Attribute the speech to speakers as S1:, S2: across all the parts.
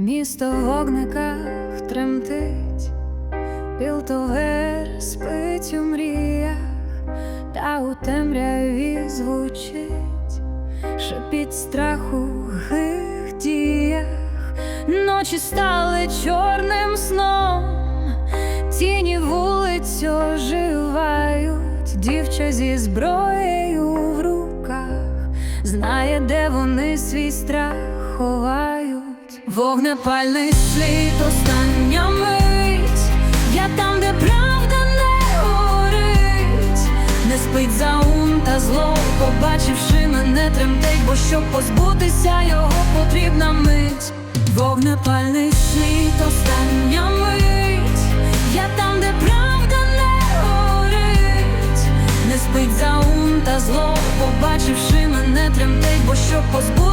S1: Місто в вогниках тремтить, Пілтовер спить у мріях, та у темряві звучить, шепіт страху в глих діях, ночі стали чорним сном, тіні вулиць оживають, дівча зі зброєю в руках, знає, де вони свій страх ховають. Вогнепальний слід, остання мить, я там, де правда не горить, не спить заум та зло, побачивши мене тремтить, бо щоб позбутися його потрібна мить. Вогнепальний слід, остання мить, я там, де правда не горить, не спить заум та зло, побачивши мене тремтить, бо щоб позбутися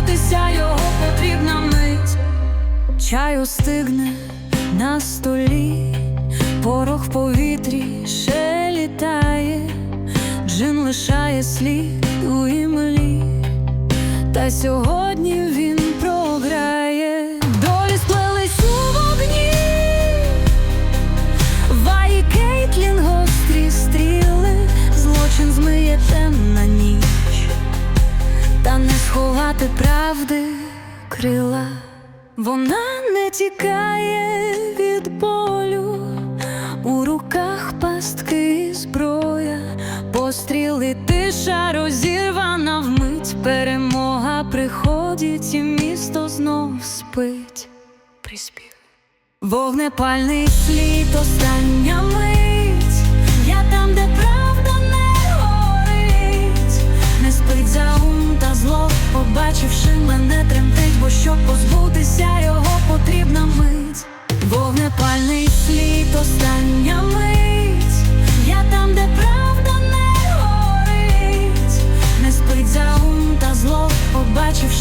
S1: Чаю стигне на столі, порох в повітрі ще літає, джин лишає слід у імлі, та сьогодні він програє, долі сплелись у вогні, Ваї Кейтлін гострі стріли, злочин змиє темна ніч, та не сховати правди крила. Вона не тікає від болю, у руках пастки зброя, постріли тиша розірвана вмить, перемога приходить, і місто знов спить. Приспів. Вогнепальний слід, остання мить,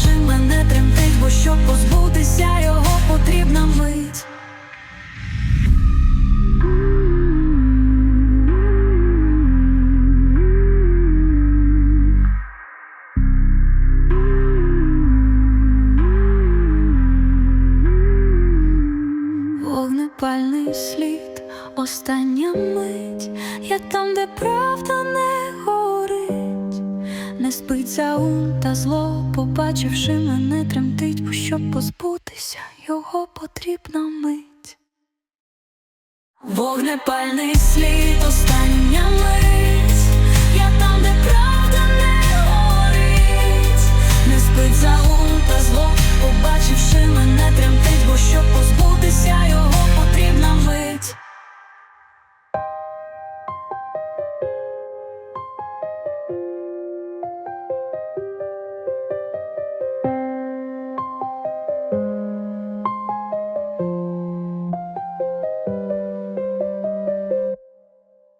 S1: побачивши мене тремтить, бо щоб позбутися його потрібна мить. Вогнепальний слід, остання мить, я там, де правда не горить, не спиться ум та зло, побачивши мене тремтить, бо щоб позбутися, його потрібна мить. Вогнепальний слід, остання мить,